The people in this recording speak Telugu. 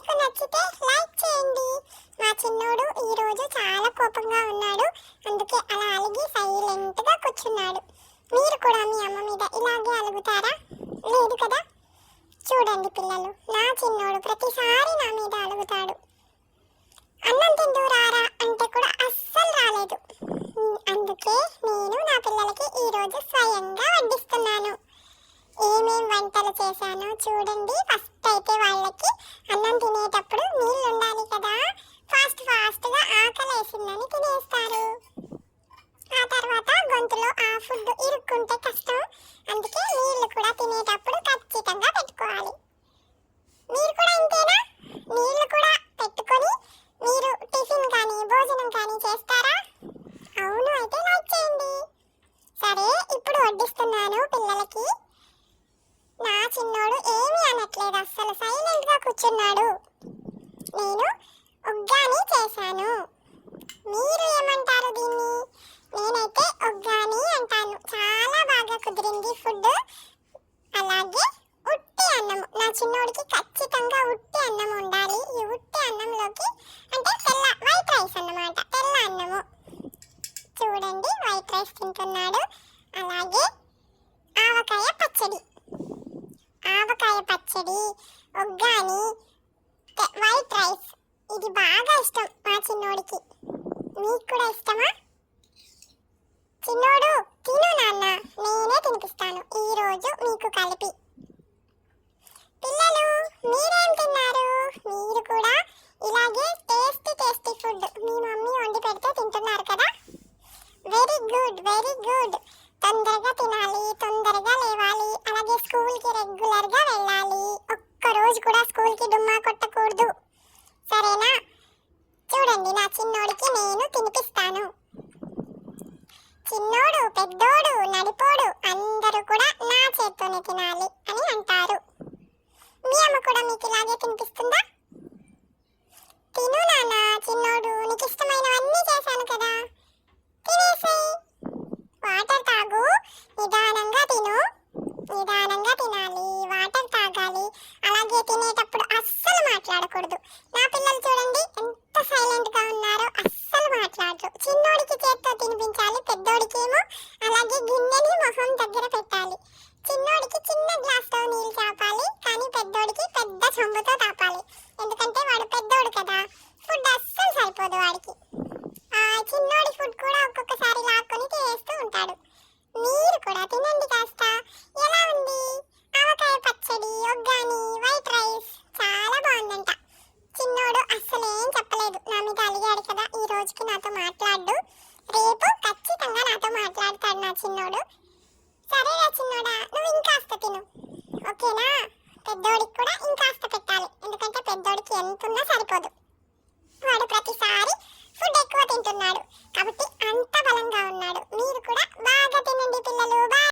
మీకు నచ్చితే లైక్ చేయండి. మా చిన్నోడు ఈరోజు చాలా కోపంగా ఉన్నాడు. అందుకే అలా అలిగి సైలెంట్గా కూర్చున్నాడు. మీరు కూడా మీ అమ్మ మీద ఇలాగే అలుగుతారా? లేదు కదా? చూడండి పిల్లలు నా చిన్నోడు ప్రతిసారి నా మీద అలుగుతాడు. అన్నం తింటూ రారా అంటే కూడా అస్సలు రాలేదు. అందుకే నేను నా పిల్లలకి ఈరోజు స్వయంగా వడ్డిస్తున్నాను. ఏమేం వంటలు చేశానో చూడండి. ఫస్ట్ అయితే వాళ్ళకి పెట్టుకుంటే కష్టం. అందుకే నీళ్ళు కూడా తినేటప్పుడు ఖచ్చితంగా పెట్టుకోవాలి. మీరు కూడా ఇంతేనా? నీళ్ళు కూడా పెట్టుకొని మీరు టిఫిన్ కానీ భోజనం కానీ చేస్తారా? అవును అయితే లైక్ చేయండి. సరే ఇప్పుడు వడ్డిస్తున్నాను పిల్లలకి. నా చిన్నోడు ఏమీ అనట్లేదు అస్సలు సైలెంట్గా కూర్చున్నాడు. నేను ఒగ్గాని చేశాను. మీరు ఏమంటారు దీన్ని? చిన్నోడికి ఖచ్చితంగా ఉట్టి అన్నం ఉండాలి. ఈ ఉట్టి అన్నంలోకి అంటే తెల్ల వైట్ రైస్ అన్నమాట. తెల్ల అన్నము. చూడండి వైట్ రైస్ తింటున్నాడు. అలాగే ఆవకాయ పచ్చడి. ఆవకాయ పచ్చడి ఒగ్గాని వైట్ రైస్. ఇది బాగా ఇష్టం మా చిన్నోడికి. మీకు కూడా ఇష్టమా? Good very good. తొందరగా తినాలి తొందరగా లేవాలి. అలాగే స్కూల్కి రెగ్యులర్గా వెళ్ళాలి. ఒక్క రోజు కూడా స్కూల్కి డుమ్మా కొట్టకూడదు. సరేనా? చూడండి నా చిన్నోడికి నేను తినిపిస్తాను. చిన్నోడు పెద్దోడు నడిపోడు అందరూ కూడా నా చేత్తోనే తినాలి అని అంటారు. మీ అమ్మ కూడా మీకు ఇలాగే తినిపిస్తుందా? చిన్నోడికి చేత్తో తినిపించాలి పెద్దోడికేమో అలాగే గిన్నెని మొహం దగ్గర పెట్టాలి. చిన్నోడికి చిన్న గ్లాస్తో నీళ్ళు తాపాలి కానీ పెద్దోడికి పెద్ద చెంబుతో తాపాలి. ఎందుకంటే వాడు పెద్దోడు కదా ఫుడ్ అస్సలు సరిపోదు వాడికి. చిన్నోడి ఫుడ్ కూడా ఒక్కొక్కసారి లాక్కొని తినేస్తూ మాట కదా ఈ రోజుకు నాతో మాట్లాడు. రేపు ఖచ్చితంగా నాతో మాట్లాడతాడు నా చిన్నోడు. సరేరా చిన్నోడా?